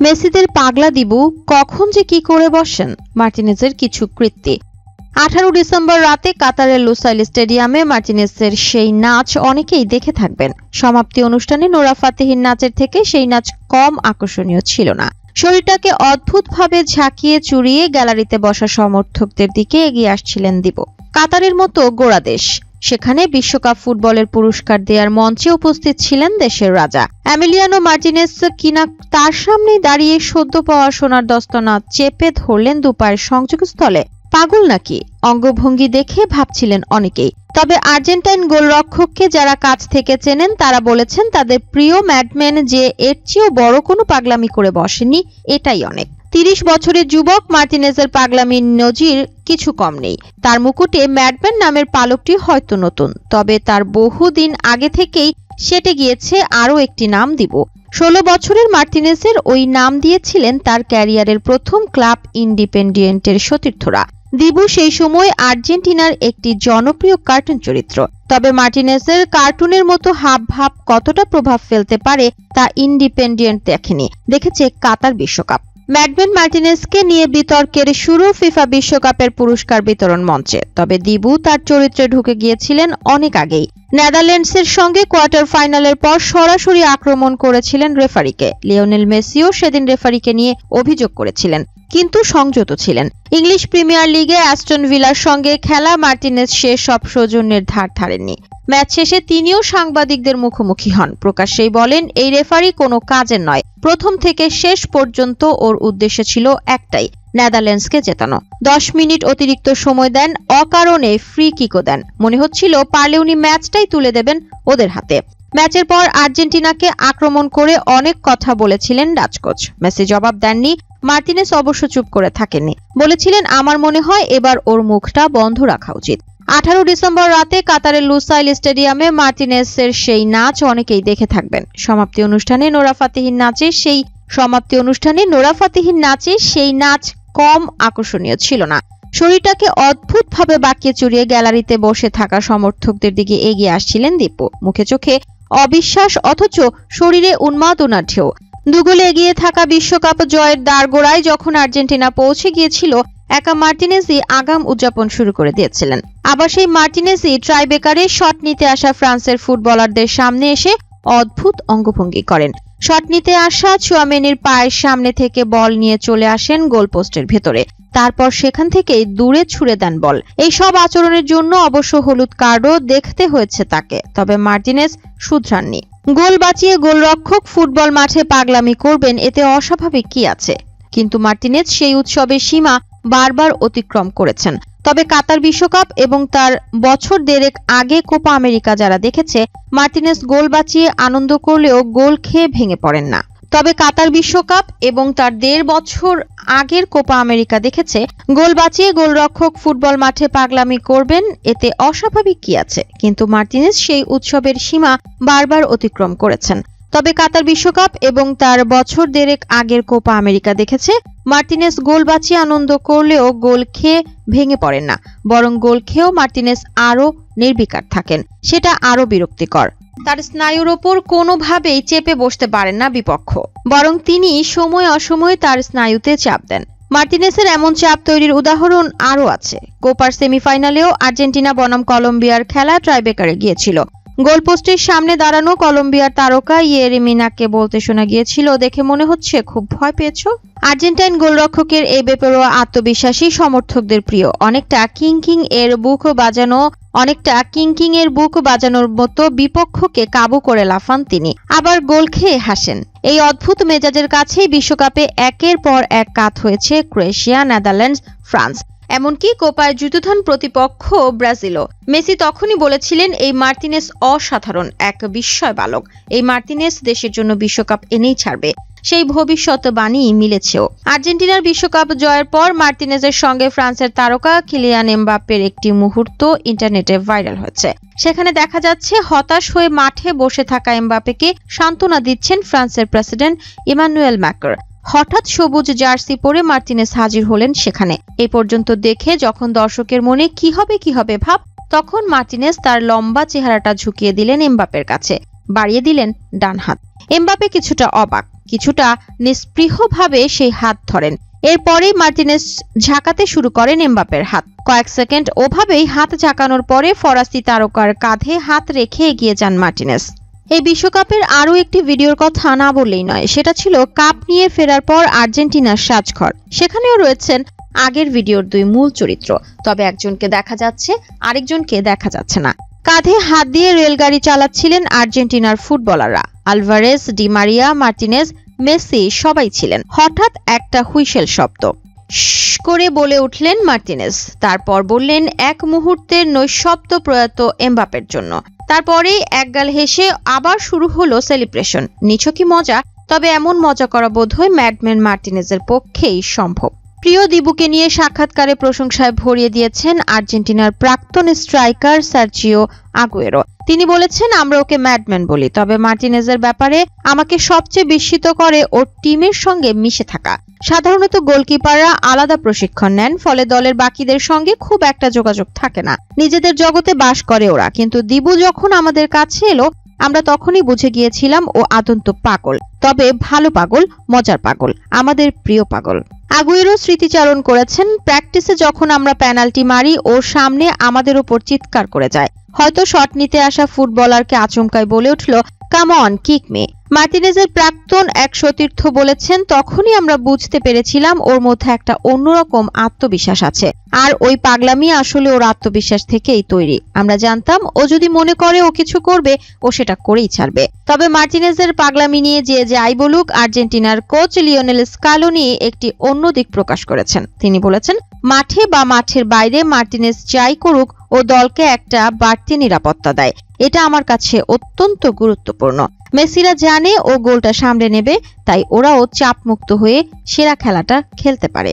মেসিদের পাগলা দিবু কখন যে কি করে বসেন? মার্টিনেজের কিছু কৃত্তি আঠারো ডিসেম্বর রাতে কাতারের লুসাইল স্টেডিয়ামে মার্টিনেসের সেই নাচ অনেকেই দেখে থাকবেন। সমাপ্তি অনুষ্ঠানে নোরা ফাতেহির নাচের থেকে সেই নাচ কম আকর্ষণীয় ছিল না। শরীরটাকে অদ্ভুতভাবে ঝাঁকিয়ে চুরিয়ে গ্যালারিতে বসা সমর্থকদের দিকে এগিয়ে আসছিলেন দিব। কাতারের মতো গোড়া দেশ। সেখানে বিশ্বকাপ ফুটবলের পুরস্কার দেওয়ার মঞ্চে উপস্থিত ছিলেন দেশের রাজা। অ্যামিলিয়ানো মার্টিনেস কিনা তার সামনে দাঁড়িয়ে সদ্য পাওয়া সোনার দস্তনা চেপে ধরলেন দুপায়ের সংযোগস্থলে পাগল নাকি? অঙ্গভঙ্গি দেখে ভাবছিলেন অনেকেই। তবে আর্জেন্টাইন গোলরক্ষককে যারা কাছ থেকে চেনেন, তারা বলেছেন, তাদের প্রিয় ম্যাডম্যান যে এর চেয়েও বড় কোনো পাগলামি করে বসেনি, এটাই অনেক। তিরিশ বছরের যুবক মার্টিনেজের পাগলামির নজির কিছু কম নেই। তার মুকুটে ম্যাডম্যান নামের পালকটি হয়তো নতুন, তবে তার বহুদিন আগে থেকেই সেটে গিয়েছে আরও একটি নাম দিব। ষোলো বছরের মার্টিনেসের ওই নাম দিয়েছিলেন তার ক্যারিয়ারের প্রথম ক্লাব ইন্ডিপেন্ডিয়েন্টের সতীর্থরা। দিবু সেই সময় আর্জেন্টিনার একটি জনপ্রিয় কার্টুন চরিত্র। তবে মার্টিনেসের কার্টুনের মতো হাব ভাব কতটা প্রভাব ফেলতে পারে তা ইন্ডিপেন্ডিয়েন্ট দেখেনি। দেখেছে কাতার বিশ্বকাপ। ম্যাডবেন মার্টিনেসকে নিয়ে বিতর্কের শুরু ফিফা বিশ্বকাপের পুরস্কার বিতরণ মঞ্চে। তবে দিবু তার চরিত্রে ঢুকে গিয়েছিলেন অনেক আগেই। নেদারল্যান্ডসের সঙ্গে কোয়ার্টার ফাইনালের পর সরাসরি আক্রমণ করেছিলেন রেফারিকে। লিওনেল মেসিও সেদিন রেফারিকে নিয়ে অভিযোগ করেছিলেন। কিন্তু সংযত ছিলেন। ইংলিশ প্রিমিয়ার লিগে অ্যাস্টন ভিলার সঙ্গে খেলা মার্টিনেস সে সব সৌজন্যের ধার ধারেননি। ম্যাচ শেষে তিনিও সাংবাদিকদের মুখোমুখি হন। প্রকাশ্যেই বলেন, এই রেফারি কোনো কাজের নয়। প্রথম থেকে শেষ পর্যন্ত ওর উদ্দেশ্য ছিল একটাই, নেদারল্যান্ডসকে জেতানো। দশ মিনিট অতিরিক্ত সময় দেন, অকারণে ফ্রি কিকও দেন। মনে হচ্ছিল পারলে উনি ম্যাচটাই তুলে দেবেন ওদের হাতে। ম্যাচের পর আর্জেন্টিনাকে আক্রমণ করে অনেক কথা বলেছিলেন ডাচকোচ মেসি জবাব দেননি মার্টিনেস অবশ্য চুপ করে থাকেননি। বলেছিলেন, আমার মনে হয় এবার ওর মুখটা বন্ধ রাখা উচিত। আঠারো ডিসেম্বর রাতে কাতারের লুসাইল স্টেডিয়ামে মার্টিনেসের সেই নাচ অনেকেই দেখে থাকবেন। সমাপ্তি অনুষ্ঠানে নোরা ফাতেহির নাচে সেই সমাপ্তি অনুষ্ঠানে নোরা ফাতেহির নাচে সেই নাচ কম আকর্ষণীয় ছিল না। শরীরটাকে অদ্ভুতভাবে বাঁকিয়ে চুরিয়ে গ্যালারিতে বসে থাকা সমর্থকদের দিকে এগিয়ে আসছিলেন দীপু। মুখে চোখে অবিশ্বাস অথচ শরীরে উন্মাদনা ঢেউ। দুগোলে এগিয়ে থাকা বিশ্বকাপ জয়ের দ্বারগোড়ায় যখন আর্জেন্টিনা পৌঁছে গিয়েছিল, একা মার্টিনেজই আগাম উদযাপন শুরু করে দিয়েছিলেন। আবার সেই মার্টিনেজই ট্রাইবেকারে শট নিতে আসা ফ্রান্সের ফুটবলারদের সামনে এসে অদ্ভুত অঙ্গভঙ্গি করেন। শট নিতে আসা চুয়ামেনির পায়ের সামনে থেকে বল নিয়ে চলে আসেন গোলপোস্টের ভেতরে। তারপর সেখান থেকে দূরে ছুড়ে দেন বল। এই সব আচরণের জন্য অবশ্য হলুদ কার্ডও দেখতে হয়েছে তাকে, তবে মার্টিনেজ শুধরাননি। গোল বাঁচিয়ে গোলরক্ষক ফুটবল মাঠে পাগলামি করবেন, এতে অস্বাভাবিক কি আছে? কিন্তু মার্টিনেজ সেই উৎসবের সীমা বারবার অতিক্রম করেছেন। তবে কাতার বিশ্বকাপ এবং তার বছর দেড়েক আগে কোপা আমেরিকা যারা দেখেছে, মার্টিনেস গোল বাঁচিয়ে আনন্দ করলেও গোল খেয়ে ভেঙে পড়েন না। তবে কাতার বিশ্বকাপ এবং তার দেড় বছর আগের কোপা আমেরিকা দেখেছে, গোল বাঁচিয়ে গোলরক্ষক ফুটবল মাঠে পাগলামি করবেন, এতে অস্বাভাবিক কি আছে? কিন্তু মার্টিনেস সেই উৎসবের সীমা বারবার অতিক্রম করেছেন। তবে কাতার বিশ্বকাপ এবং তার বছর দেড়েক আগের কোপা আমেরিকা দেখেছে। মার্টিনেস গোল বাঁচিয়ে আনন্দ করলেও গোল খেয়ে ভেঙে পড়েন না। বরং গোল খেয়েও মার্টিনেস আরও নির্বিকার থাকেন। সেটা আরও বিরক্তিকর। তার স্নায়ুর ওপর কোনোভাবেই চেপে বসতে পারেন না বিপক্ষ। বরং তিনি সময় অসময়ে তার স্নায়ুতে চাপ দেন। মার্টিনেসের এমন চাপ তৈরির উদাহরণ আরও আছে। কোপার সেমিফাইনালেও আর্জেন্টিনা বনাম কলম্বিয়ার খেলা ট্রাইবেকারে গিয়েছিল। গোলপোস্টের সামনে দাঁড়ানো কলম্বিয়ার তারকা ইয়েরেমিনাকে বলতে শোনা গিয়েছিল, দেখে মনে হচ্ছে খুব ভয় পেয়েছ? আর্জেন্টাইন গোলরক্ষকের এই বেপরোয়া আত্মবিশ্বাসী সমর্থকদের প্রিয়। অনেকটা কিং কিং এর বুক বাজানো, অনেকটা কিং কিং এর বুক বাজানোর মতো বিপক্ষকে কাবু করে লাফান তিনি। আবার গোল খেয়ে হাসেন। এই অদ্ভুত মেজাজের কাছেই বিশ্বকাপে একের পর এক কাত হয়েছে ক্রোয়েশিয়া, নেদারল্যান্ডস, ফ্রান্স। এমনকি কোপায় যুদ্ধধান প্রতিপক্ষ ব্রাজিলও। মেসি তখনই বলেছিলেন, এই মার্টিনেস অসাধারণ এক বিস্ময় বালক। এই মার্টিনেস দেশের জন্য বিশ্বকাপ এনেই ছাড়বে। সেই ভবিষ্যৎ বাণী মিলেছেও। আর্জেন্টিনার বিশ্বকাপ জয়ের পর মার্টিনেজের সঙ্গে ফ্রান্সের তারকা কিলিয়ান এমবাপ্পের একটি মুহূর্ত ইন্টারনেটে ভাইরাল হচ্ছে সেখানে দেখা যাচ্ছে, হতাশ হয়ে মাঠে বসে থাকা এমবাপ্পেকে সান্ত্বনা দিচ্ছেন ফ্রান্সের প্রেসিডেন্ট ইমানুয়েল ম্যাকার। হঠাৎ সবুজ জার্সি পরে মার্টিনেস হাজির হলেন সেখানে। এই পর্যন্ত দেখে যখন দর্শকের মনে কি হবে কি হবে ভাব, তখন মার্টিনেস তার লম্বা চেহারাটা ঝুঁকিয়ে দিলেন এমবাপের কাছে। বাড়িয়ে দিলেন ডান হাত। এমবাপে কিছুটা অবাক, কিছুটা নিস্পৃহভাবে সেই হাত ধরেন। এরপরেই মার্টিনেস ঝাঁকাতে শুরু করেন এমবাপের হাত। কয়েক সেকেন্ড ওভাবেই হাত ঝাঁকানোর পরে ফরাসি তারকার কাঁধে হাত রেখে এগিয়ে যান মার্টিনেস। এই বিশ্বকাপের আরও একটি ভিডিওর কথা না বললেই নয়, সেটা ছিল কাপ নিয়ে ফেরার পর আর্জেন্টিনার সাজঘর। সেখানেও রয়েছেন আগের ভিডিওর দুই মূল চরিত্র, তবে একজনকে দেখা যাচ্ছে, আরেকজনকে দেখা যাচ্ছে না। কাঁধে হাত দিয়ে রেলগাড়ি চালাচ্ছিলেন আর্জেন্টিনার ফুটবলাররা। আলভারেস, ডিমারিয়া, মার্টিনেজ, মেসি সবাই ছিলেন। হঠাৎ একটা হুইসেল শব্দ। করে বলে উঠলেন মার্টিনেস। তারপর বললেন, এক মুহূর্তের নৈশব্দ প্রয়াত এমবাপের জন্য। তারপরেই একগাল হেসে আবার শুরু হলো সেলিব্রেশন। নিছকই মজা, তবে এমন মজা করা বোধহয় ম্যাডম্যান মার্টিনেজের পক্ষেই সম্ভব। প্রিয় দিবুকে নিয়ে সাক্ষাৎকারে প্রশংসায় ভরিয়ে দিয়েছেন আর্জেন্টিনার প্রাক্তন স্ট্রাইকার সার্জিও আগুয়েরো। তিনি বলেছেন, আমরা ওকে ম্যাডম্যান বলি, তবে মার্টিনেজের ব্যাপারে আমাকে সবচেয়ে বিস্মিত করে ওর টিমের সঙ্গে মিশে থাকা। সাধারণত গোলকিপাররা আলাদা প্রশিক্ষণ নেন, ফলে দলের বাকিদের সঙ্গে খুব একটা যোগাযোগ থাকে না। নিজেদের জগতে বাস করে ওরা, কিন্তু দিবু যখন আমাদের কাছে এলো আমরা তখনই বুঝে গিয়েছিলাম ও আদন্ত পাগল। তবে ভালো পাগল, মজার পাগল, আমাদের প্রিয় পাগল। আগুয়েরও স্মৃতিচারণ করেছেন, প্র্যাকটিসে যখন আমরা পেনাল্টি মারি ও সামনে আমাদের ওপর চিৎকার করে যায়। হয়তো শট নিতে আসা ফুটবলারকে আচমকায় বলে উঠল কাম অন কিক মে মার্টিনেজের প্রাক্তন এক সতীর্থ বলেছেন, তখনই আমরা বুঝতে পেরেছিলাম ওর মধ্যে একটা অন্যরকম আত্মবিশ্বাস আছে। আর ওই পাগলামি আসলে ওর আত্মবিশ্বাস থেকেই তৈরি। আমরা জানতাম, ও যদি মনে করে ও কিছু করবে, ও সেটা করেই ছাড়বে। তবে মার্টিনেজের পাগলামি নিয়ে যে যাই বলুক, আর্জেন্টিনার কোচ লিওনেল স্কালোনি একটি অন্য দিক প্রকাশ করেছেন। তিনি বলেছেন, মাঠে বা মাঠের বাইরে মার্টিনেজ যাই করুক, ও দলকে একটা বাড়তি নিরাপত্তা দেয়। এটা আমার কাছে অত্যন্ত গুরুত্বপূর্ণ। মেসিরা জানে ও গোলটা সামলে নেবে তাই ওরাও চাপমুক্ত হয়ে সেরা খেলাটা খেলতে পারে।